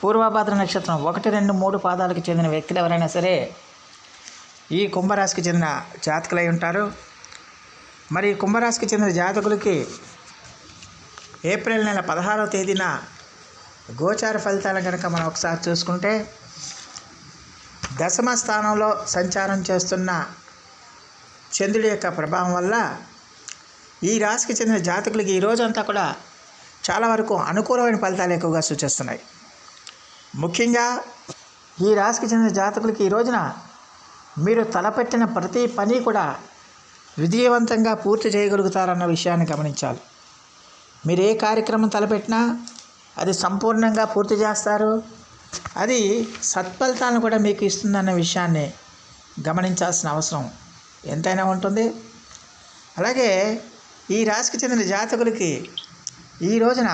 పూర్వభాద్ర నక్షత్రం ఒకటి రెండు మూడు పాదాలకు చెందిన వ్యక్తులు ఎవరైనా సరే ఈ కుంభరాశికి చెందిన జాతకులై ఉంటారు. మరి ఈ కుంభరాశికి చెందిన జాతకులకి ఏప్రిల్ నెల పదహారవ తేదీన గోచార ఫలితాలు కనుక మనం ఒకసారి చూసుకుంటే దశమ స్థానంలో సంచారం చేస్తున్న చంద్రుడి యొక్క ప్రభావం వల్ల ఈ రాశికి చెందిన జాతకులకి ఈ రోజంతా కూడా చాలా వరకు అనుకూలమైన ఫలితాలు ఎక్కువగా సూచిస్తున్నాయి. ముఖ్యంగా ఈ రాశికి చెందిన జాతకులకి ఈ రోజున మీరు తలపెట్టిన ప్రతి పని కూడా విజయవంతంగా పూర్తి చేయగలుగుతారన్న విషయాన్ని గమనించాలి. మీరు ఏ కార్యక్రమం తలపెట్టినా అది సంపూర్ణంగా పూర్తి చేస్తారు. అది సత్ఫలితాలను కూడా మీకు ఇస్తుందన్న విషయాన్ని గమనించాల్సిన అవసరం ఎంతైనా ఉంటుంది. అలాగే ఈ రాశికి చెందిన జాతకులకి ఈ రోజున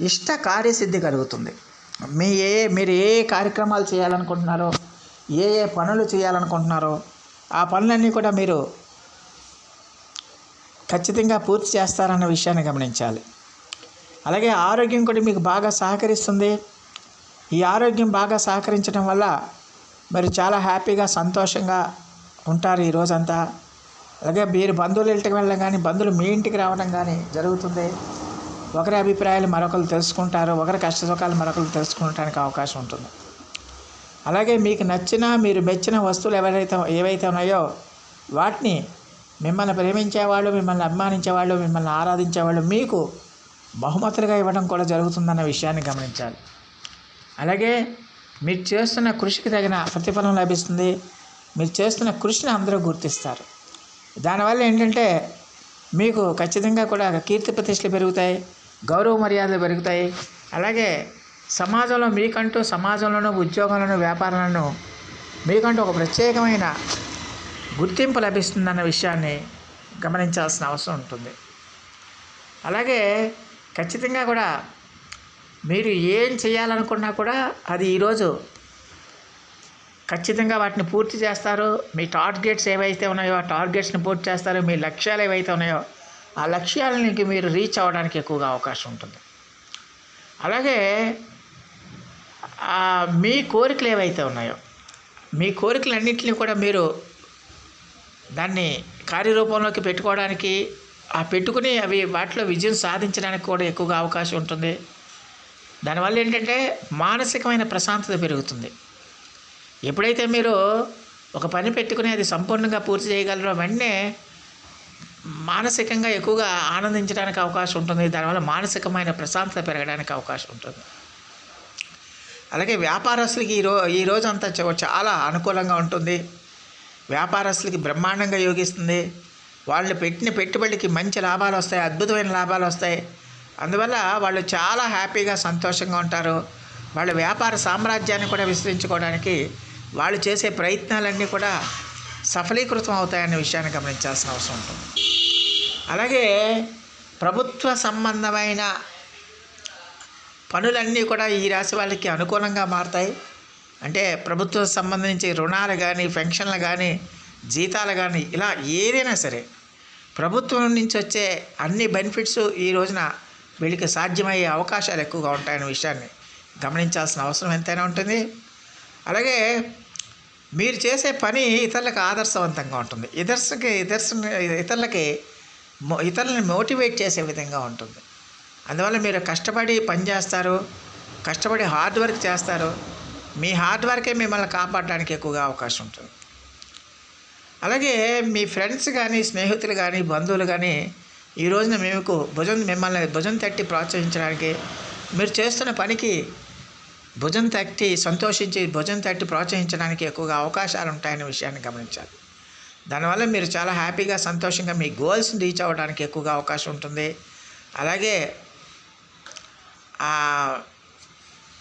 ఇష్ట కార్యసిద్ధి కలుగుతుంది. మీ ఏ మీరు ఏ కార్యక్రమాలు చేయాలనుకుంటున్నారో ఏ ఏ పనులు చేయాలనుకుంటున్నారో ఆ పనులన్నీ కూడా మీరు ఖచ్చితంగా పూర్తి చేస్తారన్న విషయాన్ని గమనించాలి. అలాగే ఆరోగ్యం కూడా మీకు బాగా సహకరిస్తుంది. ఈ ఆరోగ్యం బాగా సహకరించడం వల్ల మరి చాలా హ్యాపీగా సంతోషంగా ఉంటారు ఈ రోజంతా. అలాగే మీరు బంధువులు ఇంటికి వెళ్ళడం కానీ బంధువులు మీ ఇంటికి రావడం కానీ జరుగుతుంది. ఒకరి అభిప్రాయాలు మరొకరు తెలుసుకుంటారు ఒకరి కష్ట సుఖాలు మరొకరు తెలుసుకోవడానికి అవకాశం ఉంటుంది. అలాగే మీకు నచ్చిన మీరు మెచ్చిన వస్తువులు ఎవరైతే ఏవైతే ఉన్నాయో వాటిని మిమ్మల్ని ప్రేమించేవాళ్ళు మిమ్మల్ని అభిమానించేవాళ్ళు మిమ్మల్ని ఆరాధించేవాళ్ళు మీకు బహుమతులుగా ఇవ్వడం కూడా జరుగుతుందన్న విషయాన్ని గమనించాలి. అలాగే మీరు చేస్తున్న కృషికి తగిన ప్రతిఫలం లభిస్తుంది. మీరు చేస్తున్న కృషిని అందరూ గుర్తిస్తారు. దానివల్ల ఏంటంటే మీకు ఖచ్చితంగా కూడా కీర్తి ప్రతిష్టలు పెరుగుతాయి. గౌరవ మర్యాదలు పెరుగుతాయి. అలాగే సమాజంలో మీకంటూ సమాజంలోనూ ఉద్యోగంలోనూ వ్యాపారాలను మీకంటూ ఒక ప్రత్యేకమైన గుర్తింపు లభిస్తుందన్న విషయాన్ని గమనించాల్సిన అవసరం ఉంటుంది. అలాగే ఖచ్చితంగా కూడా మీరు ఏం చేయాలనుకున్నా కూడా అది ఈరోజు ఖచ్చితంగా వాటిని పూర్తి చేస్తారు. మీ టార్గెట్స్ ఏవైతే ఉన్నాయో ఆ టార్గెట్స్ని పూర్తి చేస్తారు. మీ లక్ష్యాలు ఏవైతే ఉన్నాయో ఆ లక్ష్యాలకి మీరు రీచ్ అవ్వడానికి ఎక్కువగా అవకాశం ఉంటుంది. అలాగే మీ కోరికలు ఏవైతే ఉన్నాయో మీ కోరికలన్నింటినీ కూడా మీరు దాన్ని కార్యరూపంలోకి పెట్టుకోవడానికి ఆ పెట్టుకుని అవి వాటిలో విజయం సాధించడానికి కూడా ఎక్కువగా అవకాశం ఉంటుంది. దానివల్ల ఏంటంటే మానసికమైన ప్రశాంతత పెరుగుతుంది. ఎప్పుడైతే మీరు ఒక పని పెట్టుకుని అది సంపూర్ణంగా పూర్తి చేయగలరో వెంటనే మానసికంగా ఎక్కువగా ఆనందించడానికి అవకాశం ఉంటుంది. దానివల్ల మానసికమైన ప్రశాంతత పెరగడానికి అవకాశం ఉంటుంది. అలాగే వ్యాపారస్తులకి ఈ ఈ రోజంతా చాలా అనుకూలంగా ఉంటుంది. వ్యాపారస్తులకి బ్రహ్మాండంగా యోగిస్తుంది. వాళ్ళు పెట్టిన పెట్టుబడికి మంచి లాభాలు వస్తాయి అద్భుతమైన లాభాలు వస్తాయి. అందువల్ల వాళ్ళు చాలా హ్యాపీగా సంతోషంగా ఉంటారు. వాళ్ళ వ్యాపార సామ్రాజ్యాన్ని కూడా విస్తరించుకోవడానికి వాళ్ళు చేసే ప్రయత్నాలన్నీ కూడా సఫలీకృతం అవుతాయనే విషయాన్ని గమనించాల్సిన అవసరం ఉంటుంది. అలాగే ప్రభుత్వ సంబంధమైన పనులన్నీ కూడా ఈ రాశి వాళ్ళకి అనుకూలంగా మారుతాయి. అంటే ప్రభుత్వం సంబంధించి రుణాలు కానీ పెన్షన్లు కానీ జీతాలు కానీ ఇలా ఏదైనా సరే ప్రభుత్వం నుంచి వచ్చే అన్ని బెనిఫిట్స్ ఈ రోజున వీళ్ళకి సాధ్యమయ్యే అవకాశాలు ఎక్కువగా ఉంటాయనే విషయాన్ని గమనించాల్సిన అవసరం ఎంతైనా ఉంటుంది. అలాగే మీరు చేసే పని ఇతరులకు ఆదర్శవంతంగా ఉంటుంది. ఇతరులకి ఇతరులకి ఇతరులను మోటివేట్ చేసే విధంగా ఉంటుంది. అందువల్ల మీరు కష్టపడి పని చేస్తారు కష్టపడి హార్డ్ వర్క్ చేస్తారు మీ హార్డ్ వర్కే మిమ్మల్ని కాపాడడానికి ఎక్కువగా అవకాశం ఉంటుంది. అలాగే మీ ఫ్రెండ్స్ కానీ స్నేహితులు కానీ బంధువులు కానీ ఈ రోజున మీకు భుజం మిమ్మల్ని భుజం తట్టి ప్రోత్సహించడానికి మీరు చేస్తున్న పనికి భుజం తట్టి సంతోషించి భుజం తట్టి ప్రోత్సహించడానికి ఎక్కువగా అవకాశాలు ఉంటాయనే విషయాన్ని గమనించాలి. దానివల్ల మీరు చాలా హ్యాపీగా సంతోషంగా మీ గోల్స్ని రీచ్ అవ్వడానికి ఎక్కువగా అవకాశం ఉంటుంది. అలాగే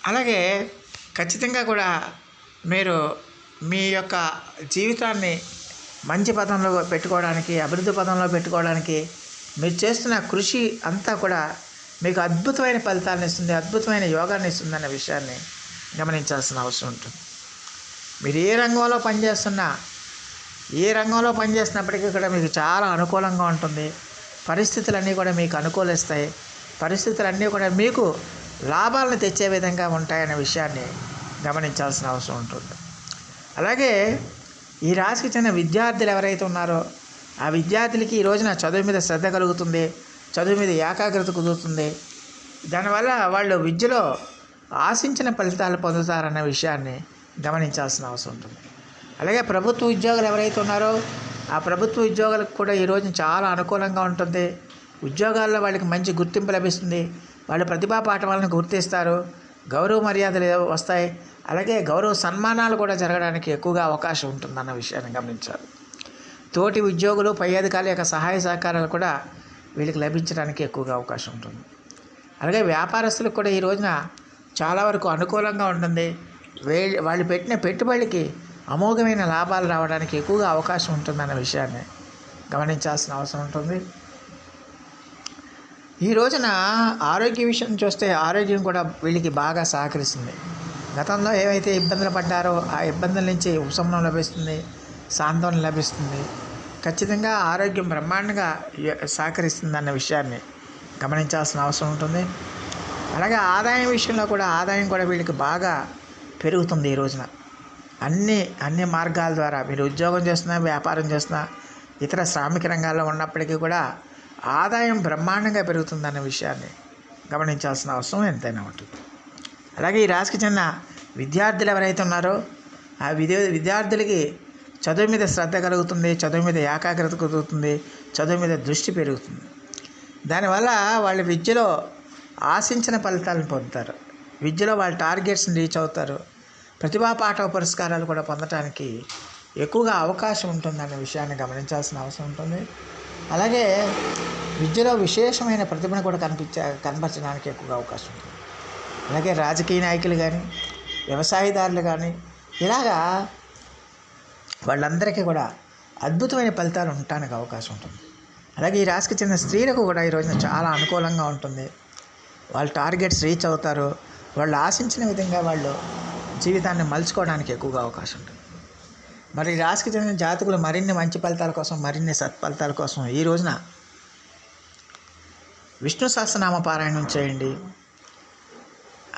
అలాగే ఖచ్చితంగా కూడా మీరు మీ యొక్క జీవితాన్ని మంచి పదంలో పెట్టుకోవడానికి అభివృద్ధి పదంలో పెట్టుకోవడానికి మీరు చేస్తున్న కృషి అంతా కూడా మీకు అద్భుతమైన ఫలితాలను ఇస్తుంది అద్భుతమైన యోగాన్ని ఇస్తుంది అనే విషయాన్ని గమనించాల్సిన అవసరం ఉంటుంది. మీరు ఏ రంగంలో పనిచేస్తున్నా ఏ రంగంలో పనిచేస్తున్నప్పటికీ కూడా మీకు చాలా అనుకూలంగా ఉంటుంది. పరిస్థితులన్నీ కూడా మీకు అనుకూలిస్తాయి. పరిస్థితులన్నీ కూడా మీకు లాభాలను తెచ్చే విధంగా ఉంటాయనే విషయాన్ని గమనించాల్సిన అవసరం ఉంటుంది. అలాగే ఈ రాశికి చెందిన విద్యార్థులు ఎవరైతే ఉన్నారో ఆ విద్యార్థులకి ఈ రోజున చదువు మీద శ్రద్ధ కలుగుతుంది చదువు మీద ఏకాగ్రత కుదురుతుంది. దానివల్ల వాళ్ళు విద్యలో ఆశించిన ఫలితాలు పొందుతారన్న విషయాన్ని గమనించాల్సిన అవసరం ఉంటుంది. అలాగే ప్రభుత్వ ఉద్యోగులు ఎవరైతే ఉన్నారో ఆ ప్రభుత్వ ఉద్యోగులకు కూడా ఈ చాలా అనుకూలంగా ఉంటుంది. ఉద్యోగాల్లో వాళ్ళకి మంచి గుర్తింపు లభిస్తుంది. వాళ్ళ ప్రతిభా పాఠవాలను గుర్తిస్తారు. గౌరవ మర్యాదలు వస్తాయి. అలాగే గౌరవ సన్మానాలు కూడా జరగడానికి ఎక్కువగా అవకాశం ఉంటుందన్న విషయాన్ని గమనించాలి. తోటి ఉద్యోగులు పై అధికారుల యొక్క సహాయ సహకారాలు కూడా వీళ్ళకి లభించడానికి ఎక్కువగా అవకాశం ఉంటుంది. అలాగే వ్యాపారస్తులకు కూడా ఈ రోజున చాలా వరకు అనుకూలంగా ఉంటుంది. వే వాళ్ళు పెట్టిన పెట్టుబడికి అమోఘమైన లాభాలు రావడానికి ఎక్కువగా అవకాశం ఉంటుందన్న విషయాన్ని గమనించాల్సిన అవసరం ఉంటుంది. ఈ రోజున ఆరోగ్య విషయం చూస్తే ఆరోగ్యం కూడా వీళ్ళకి బాగా సహకరిస్తుంది. గతంలో ఏవైతే ఇబ్బందులు పడ్డారో ఆ ఇబ్బందుల నుంచి ఉపశమనం లభిస్తుంది సాంత్వనం లభిస్తుంది. ఖచ్చితంగా ఆరోగ్యం బ్రహ్మాండంగా సహకరిస్తుందన్న సహకరిస్తుంది అన్న విషయాన్ని గమనించాల్సిన అవసరం ఉంటుంది. అలాగే ఆదాయం విషయంలో కూడా ఆదాయం కూడా వీళ్ళకి బాగా పెరుగుతుంది ఈ రోజున. అన్ని అన్ని మార్గాల ద్వారా మీరు ఉద్యోగం చేస్తున్నా వ్యాపారం చేస్తున్నా ఇతర శ్రామిక రంగాల్లో ఉన్నప్పటికీ కూడా ఆదాయం బ్రహ్మాండంగా పెరుగుతుందన్న విషయాన్ని గమనించాల్సిన అవసరం ఎంతైనా ఉంటుంది. అలాగే ఈ రాశికి చెందిన విద్యార్థులు ఎవరైతే ఉన్నారో ఆ విద్య విద్యార్థులకి చదువు మీద శ్రద్ధ కలుగుతుంది చదువు మీద ఏకాగ్రత కలుగుతుంది చదువు మీద దృష్టి పెరుగుతుంది. దానివల్ల వాళ్ళ విద్యలో ఆశించిన ఫలితాలను పొందుతారు. విద్యలో వాళ్ళ టార్గెట్స్ని రీచ్ అవుతారు. ప్రతిభా పాఠ పురస్కారాలు కూడా పొందటానికి ఎక్కువగా అవకాశం ఉంటుందనే విషయాన్ని గమనించాల్సిన అవసరం ఉంటుంది. అలాగే విద్యలో విశేషమైన ప్రతిభను కూడా కనిపించ కనపరచడానికి ఎక్కువగా అవకాశం ఉంటుంది. అలాగే రాజకీయ నాయకులు కానీ వ్యవసాయదారులు కానీ ఇలాగా వాళ్ళందరికీ కూడా అద్భుతమైన ఫలితాలు ఉండటానికి అవకాశం ఉంటుంది. అలాగే ఈ రాశికి చెందిన స్త్రీలకు కూడా ఈ రోజున చాలా అనుకూలంగా ఉంటుంది. వాళ్ళ టార్గెట్స్ రీచ్ అవుతారు. వాళ్ళు ఆశించిన విధంగా వాళ్ళు జీవితాన్ని మలుచుకోవడానికి ఎక్కువగా అవకాశం ఉంటుంది. మరి రాశికి చెందిన జాతకులు మరిన్ని మంచి ఫలితాల కోసం మరిన్ని సత్ఫలితాల కోసం ఈ రోజున విష్ణు సహస్రనామ పారాయణం చేయండి.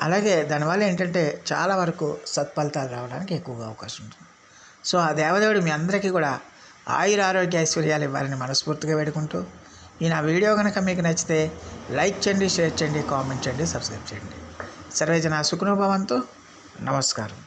అలాగే దానివల్ల ఏంటంటే చాలా వరకు సత్ఫలితాలు రావడానికి ఎక్కువగా అవకాశం ఉంటుంది. సో ఆ దేవదేవుడు మీ అందరికీ కూడా ఆయుర ఆరోగ్య ఐశ్వర్యాలు ఇవ్వాలని మనస్ఫూర్తిగా వేడుకుంటూ ఈ నా వీడియో కనుక మీకు నచ్చితే లైక్ చేయండి షేర్ చేయండి కామెంట్ చేయండి సబ్స్క్రైబ్ చేయండి. సర్వేజన సుఖనుభవంతో. నమస్కారం